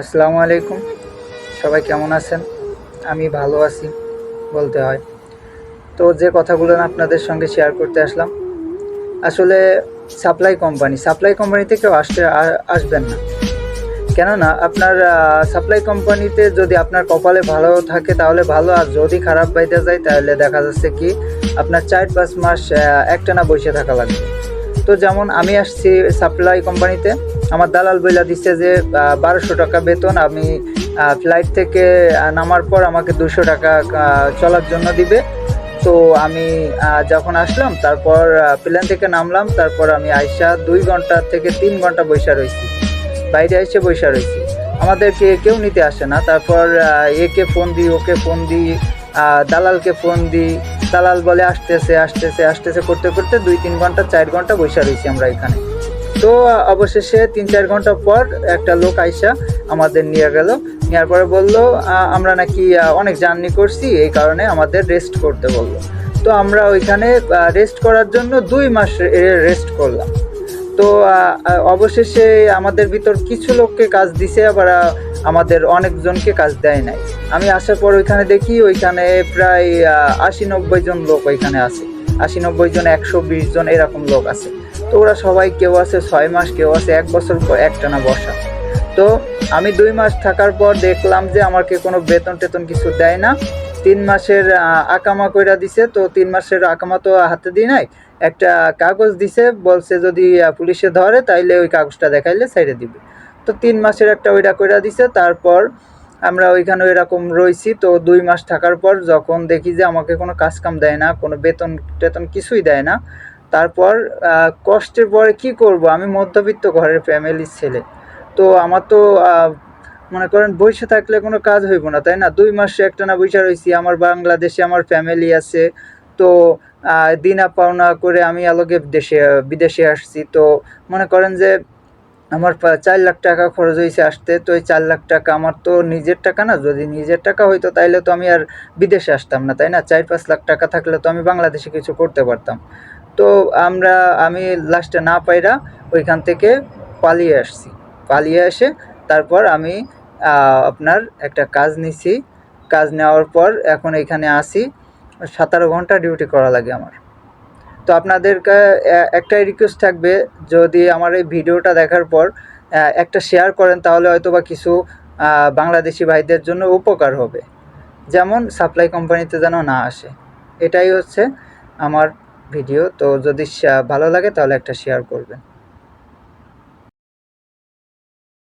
আসসালামু আলাইকুম। সবাই কেমন আছেন? আমি ভালো আছি, বলতে হয়। তো যে কথাগুলো আপনাদের সঙ্গে শেয়ার করতে আসলাম, আসলে সাপ্লাই কোম্পানি সাপ্লাই কোম্পানিতে কেউ আসতে আসবেন না। কেননা আপনার সাপ্লাই কোম্পানিতে যদি আপনার কপালে ভালো থাকে, তাহলে ভালো, আর যদি খারাপ পাইতে যায়, তাহলে দেখা যাচ্ছে কি, আপনার চার পাঁচ মাস একটানা বসে থাকা লাগবে। তো যেমন আমি আসছি সাপ্লাই কোম্পানিতে আমার দালাল বইলা দিচ্ছে যে বারোশো টাকা বেতন, আমি ফ্লাইট থেকে নামার পর আমাকে দুশো টাকা চলার জন্য দিবে। তো আমি যখন আসলাম, তারপর প্লেন থেকে নামলাম, তারপর আমি আইসা দুই ঘণ্টা থেকে তিন ঘণ্টা বৈশা রয়েছি বাইরে এসে বৈশা রয়েছি আমাদেরকে কেউ নিতে আসে না। তারপর একে ফোন দিই, ওকে ফোন দিই দালালকে ফোন দিই। দালাল বলে, আসতেছে আসতেছে আসতেছে, করতে করতে দুই, তিন ঘণ্টা, চার ঘণ্টা বৈশা রয়েছি আমরা এখানে। তো অবশেষে তিন চার ঘণ্টা পর একটা লোক আইসা আমাদের নিয়ে গেল। নেওয়ার পরে বলল আমরা নাকি অনেক জার্নি করছি, এই কারণে আমাদের রেস্ট করতে বলল। তো আমরা ওইখানে রেস্ট করার জন্য দুই মাস রেস্ট করলাম। তো অবশেষে আমাদের ভিতর কিছু লোককে কাজ দিছে, আবার আমাদের অনেকজনকে কাজ দেয় নাই। আমি আসার পর ওইখানে দেখি, ওইখানে প্রায় আশি নব্বই জন লোক ওইখানে আছে। আশি নব্বই জন, একশো বিশ জন এরকম লোক আছে। তো ওরা সবাই কেউ আছে, ছয় মাস কেউ আছে, এক বছর পর একটানা বসা। তো আমি দুই মাস থাকার পর দেখলাম যে আমাকে কোনো বেতন টেতন কিছু দেয় না। তিন মাসের আকামা কইরা দিছে, তো তিন মাসের আকামা তো হাতে দিই নাই। একটা কাগজ দিছে, বলছে যদি পুলিশে ধরে, তাইলে ওই কাগজটা দেখাইলে সাইডে দিবে। তো তিন মাসের একটা ওইটা কইরা দিছে, তারপর আমরা ওইখানে এরকম রয়েছি তো দুই মাস থাকার পর যখন দেখি যে আমাকে কোনো কাজ কাম দেয় না, কোনো বেতন টেতন কিছুই দেয় না তারপর কষ্টের পরে কি করব? আমি মধ্যবিত্ত ঘরের ফ্যামিলির ছেলে। তো আমার তো মনে করেন বসে থাকলে কোনো কাজ হইব না, তাই না? দুই মাসে একটা না বসে রয়েছি আমার বাংলাদেশে আমার ফ্যামিলি আছে। তো দিনা পাওনা করে আমি আলোকে দেশে, বিদেশে আসছি। তো মনে করেন যে আমার চার লাখ টাকা খরচ হয়েছে আসতে, তো এই চার লাখ টাকা আমার তো নিজের টাকা না। যদি নিজের টাকা হইতো তাইলে তো আমি আর বিদেশে আসতাম না, তাই না? চার পাঁচ লাখ টাকা থাকলে তো আমি বাংলাদেশে কিছু করতে পারতাম। তো আমরা, আমি লাস্টে না পাইরা ওইখান থেকে পালিয়ে আসছি। পালিয়ে এসে তারপর আমি আপনার একটা কাজ নিছি। কাজ নেওয়ার পর এখন এখানে আসি। সতেরো ঘণ্টা ডিউটি করা লাগে আমার। তো আপনাদেরকে একটাই রিকোয়েস্ট থাকবে, যদি আমার এই ভিডিওটা দেখার পর একটা শেয়ার করেন, তাহলে হয়তো বা কিছু বাংলাদেশি ভাইদের জন্য উপকার হবে। যেমন সাপ্লাই কোম্পানিতে যেন না আসে। এটাই হচ্ছে আমার ভিডিও তো যদি ভালো লাগে তাহলে একটা শেয়ার করবেন।